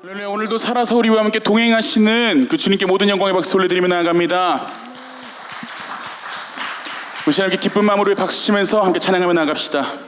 할렐 오늘도 살아서 우리와 함께 동행하시는 그 주님께 모든 영광의 박수 올려드리며 나아갑니다. 우리 함께 기쁜 마음으로 박수 치면서 함께 찬양하며 나아갑시다.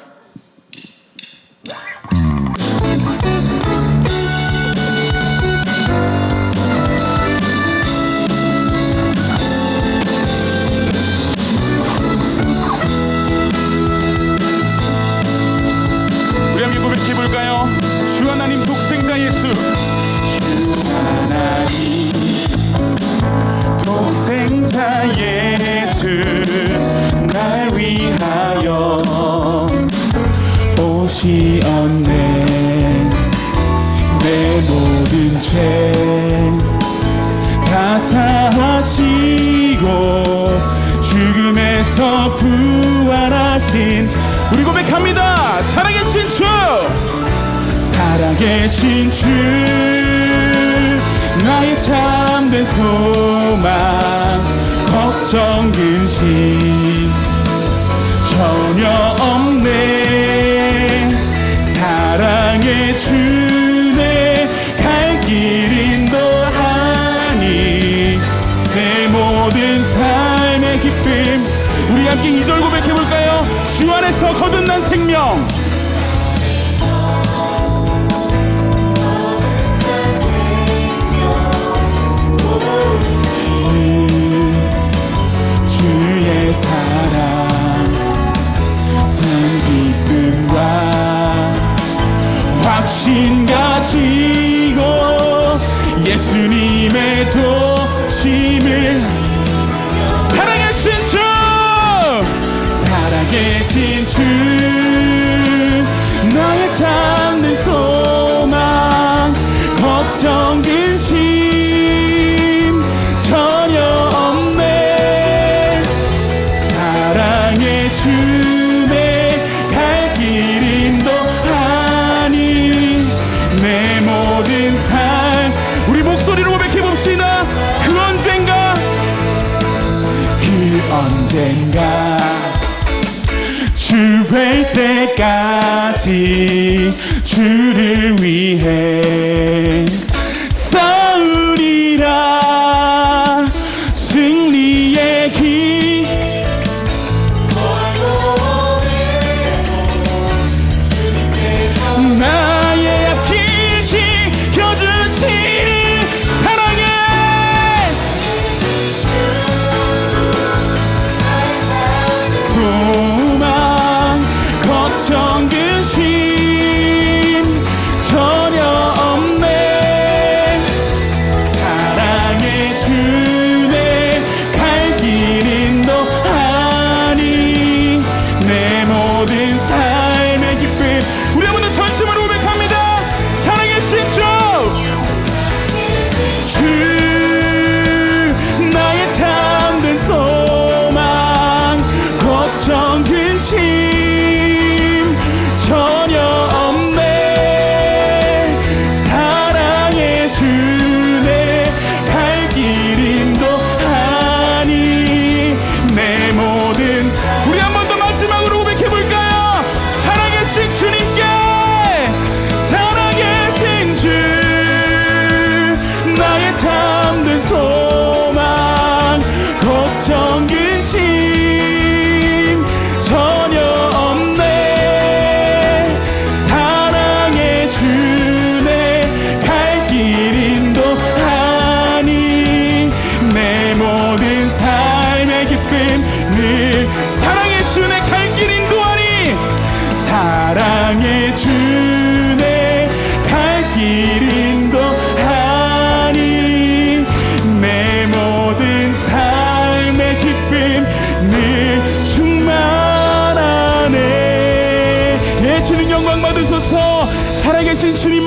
채 가사하시고 죽음에서 부활하신 우리 고백합니다. 사랑의신 주! 사랑의신 주! 나의 참된 소망 걱정 근심 전혀 언젠가 주뵐 때까지 주를 위해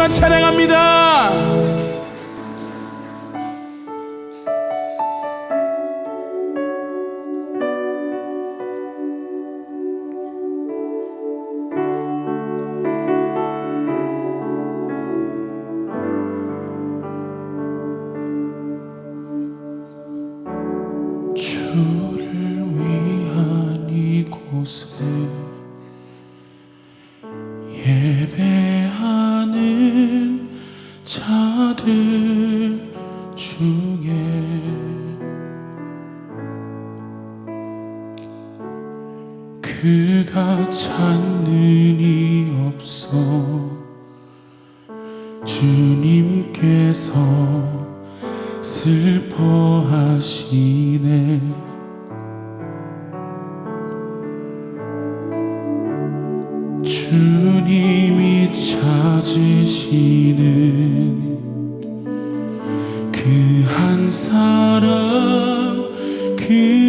주님만 찬양합니다. 그가 찾는 이 없어. 주님께서 슬퍼하시네. 주님이 찾으시는 그 한 사람 그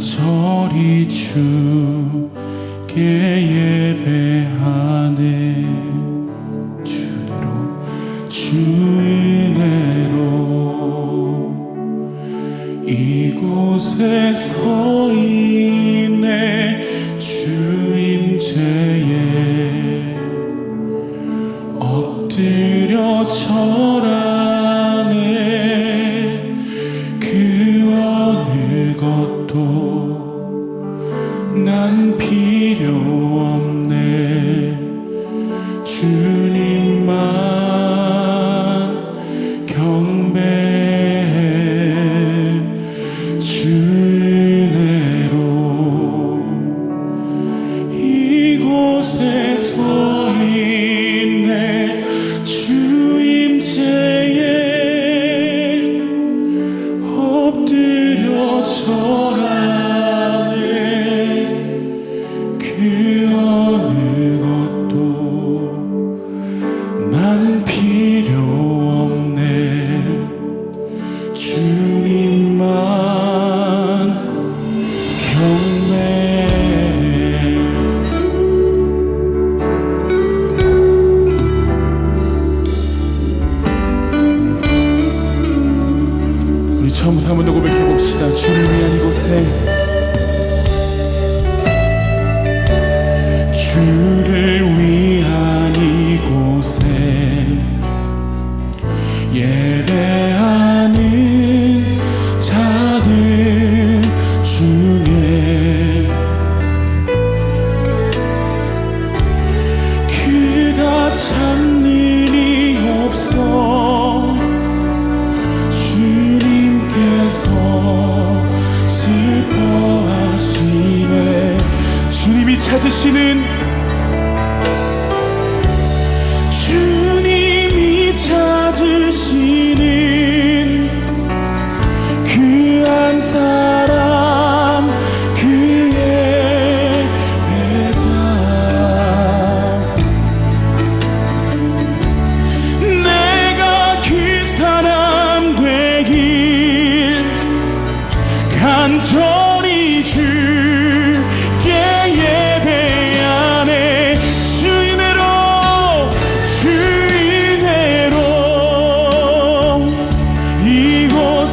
간절히 주께 예배하네 주로 주내로 이곳에 서 있네 주임제에 엎드려 절하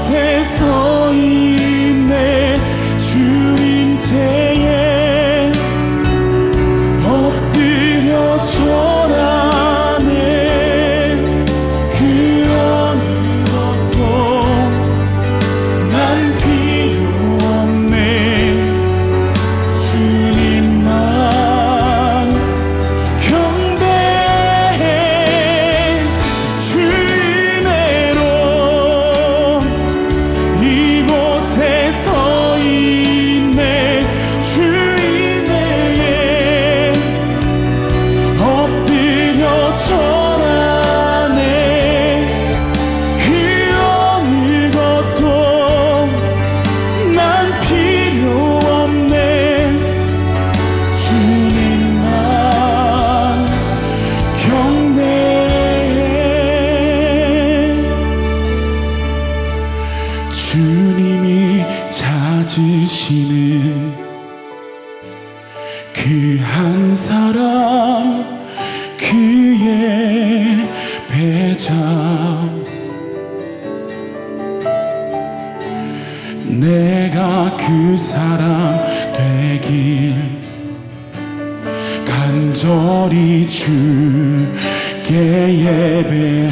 세상 그의 배장 내가 그 사람 되길 간절히 주께 예배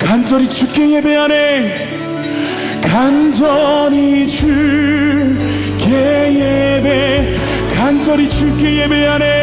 간절히 주께 예배하네. 간절히 주께 예배 간절히 주께 예배하네.